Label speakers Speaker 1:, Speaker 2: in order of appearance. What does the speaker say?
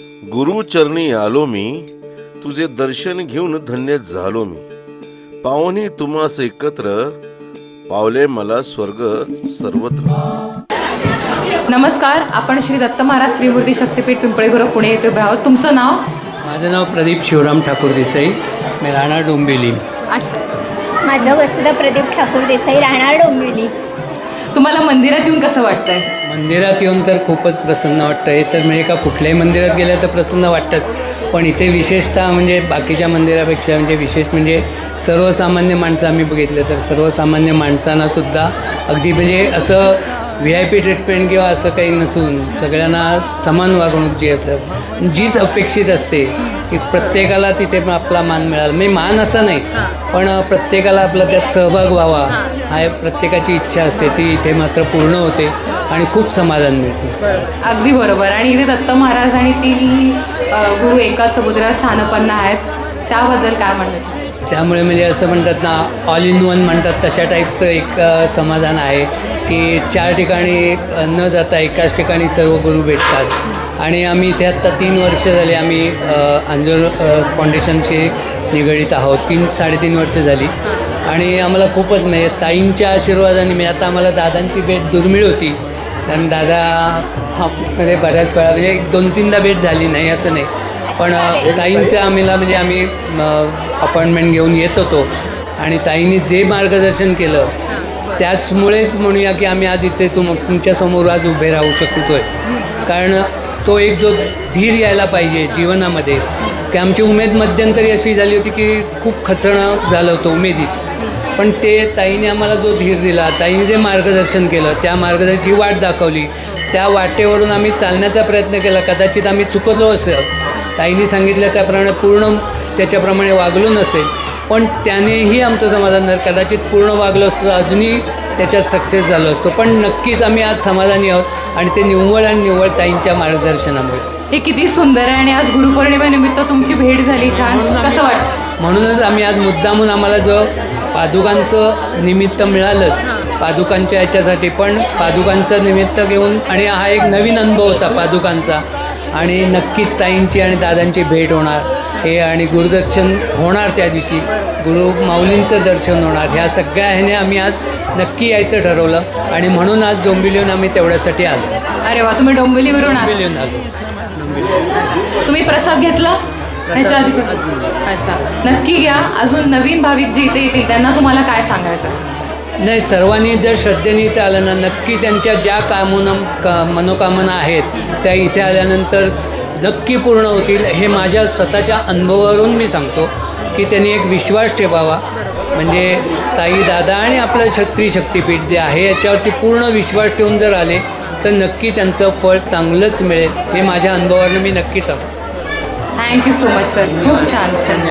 Speaker 1: गुरुचरणी आलो मी तुझे दर्शन घेऊन धन्य झालो मी. पाहुणी तुम्हास एकत्र पावले मला स्वर्ग सर्वत्र.
Speaker 2: नमस्कार आपण श्री दत्त महाराज श्रीमूर्ती शक्तीपीठ पिंपळे गुरव पुणे येथे उभे आहोत. तुमचं नाव?
Speaker 3: माझं नाव प्रदीप शिवराम ठाकूर देसाई. मी राहणार डोंबिवली.
Speaker 2: अच्छा.
Speaker 4: माझं वसुधा प्रदीप ठाकूर देसाई राहणार डोंबिवली.
Speaker 2: तुम्हाला मंदिरात येऊन कसं वाटतंय?
Speaker 3: मंदिरात येऊन तर खूपच प्रसन्न वाटतं हे तर म्हणजे का कुठल्याही मंदिरात गेलं तर प्रसन्न वाटतंच. पण इथे विशेषतः म्हणजे बाकीच्या मंदिरापेक्षा म्हणजे विशेष म्हणजे सर्वसामान्य माणसं आम्ही बघितलं तर सर्वसामान्य माणसांनासुद्धा अगदी म्हणजे असं व्ही आय पी ट्रीटमेंट किंवा असं काही नसून सगळ्यांना समान वागणूक जी आपलं जीच अपेक्षित असते की प्रत्येकाला तिथे आपला मान मिळाला. म्हणजे मान असं नाही पण प्रत्येकाला आपला त्यात सहभाग व्हावा. हा प्रत्येकाची इच्छा असते. ती इथे मात्र पूर्ण होते आणि खूप समाधान मिळते.
Speaker 2: अगदी बरोबर. आणि इथे दत्त महाराज आणि अ, गुरु एकाच समुद्रात स्थानपन्न आहेत. त्याबद्दल काय म्हणतात
Speaker 3: त्यामुळे म्हणजे असं म्हणतात ना ऑल इन वन म्हणतात. तशा टाईपचं एक समाधान आहे की चार ठिकाणी न जाता एकाच ठिकाणी सर्व गुरु भेटतात. आणि आम्ही इथे आत्ता तीन वर्ष झाली आम्ही अंजोर फाउंडेशनशी निगडीत आहोत. तीन साडेतीन वर्ष झाली. आणि आम्हाला खूपच म्हणजे ताईंच्या आशीर्वादाने म्हणजे आता आम्हाला दादांची भेट दुर्मिळ होती. कारण दादा मध्ये म्हणजे बऱ्याच वेळा म्हणजे एक दोन तीनदा भेट झाली नाही असं नाही. पण ताईंचं आम्हाला म्हणजे आम्ही अपॉइंटमेंट घेऊन येत होतो. आणि ताईंनी जे मार्गदर्शन केलं त्याचमुळेच म्हणूया की आम्ही आज इथे तुम तुमच्यासमोर आज उभे राहू शकतो आहे कारण तो एक जो धीर यायला पाहिजे जीवनामध्ये की आमची उमेद मध्यंतरी अशी झाली होती की खूप खचणं झालं होतं उमेदीत. पण ते ताईने आम्हाला जो धीर दिला ताईने जे मार्गदर्शन केलं त्या मार्गदर्शनाची वाट दाखवली. त्या वाटेवरून आम्ही चालण्याचा प्रयत्न केला. कदाचित आम्ही चुकलो असेल. ताईने सांगितलं त्याप्रमाणे पूर्ण त्याच्याप्रमाणे वागलो नसेल. पण त्यानेही आमचं समाधान कदाचित पूर्ण वागलो असतो अजूनही त्याच्यात सक्सेस झालो असतो. पण नक्कीच आम्ही आज समाधानी आहोत आणि ते निव्वळ आणि निव्वळ ताईंच्या मार्गदर्शनामुळे.
Speaker 2: हे किती सुंदर आहे आणि आज गुरुपौर्णिमेनिमित्त तुमची भेट झाली छान. कसं वाटतं?
Speaker 3: म्हणूनच आम्ही आज मुद्दामून आम्हाला जो पादुकांचं निमित्त मिळालंच. पादुकांच्या याच्यासाठी पण पादुकांचं निमित्त घेऊन आणि हा एक नवीन अनुभव होता पादुकांचा. आणि नक्कीच ताईंची आणि दादांची भेट होणार. हे आणि गुरुदर्शन होणार त्या दिवशी. गुरु माऊलींचं दर्शन होणार. ह्या सगळ्या ह्याने आम्ही आज नक्की यायचं ठरवलं. आणि म्हणून आज डोंबिवलीहून आम्ही तेवढ्यासाठी आलो.
Speaker 2: अरे वा तुम्ही डोंबिवलीवरून
Speaker 3: आला.
Speaker 2: तुम्ही प्रसाद घेतला? ह्याच्या आधी अच्छा. नक्की घ्या. अजून नवीन भाविक जे इथे येतील त्यांना तुम्हाला काय सांगायचं
Speaker 3: नाही सर्वांनी जर श्रद्धेने इथे आलं ना नक्की त्यांच्या ज्या कामना का मनोकामना आहेत त्या इथे आल्यानंतर नक्की पूर्ण होतील. हे माझ्या स्वतःच्या अनुभवावरून मी सांगतो की त्यांनी एक विश्वास ठेवावा. म्हणजे ताई दादा आणि आपलं छत्री शक्तीपीठ जे आहे याच्यावरती पूर्ण विश्वास ठेवून जर आले तर नक्की त्यांचं फळ चांगलंच मिळेल. हे माझ्या अनुभवावरून मी नक्की सांगतो.
Speaker 2: थँक्यू सो मच सर खूप छान सर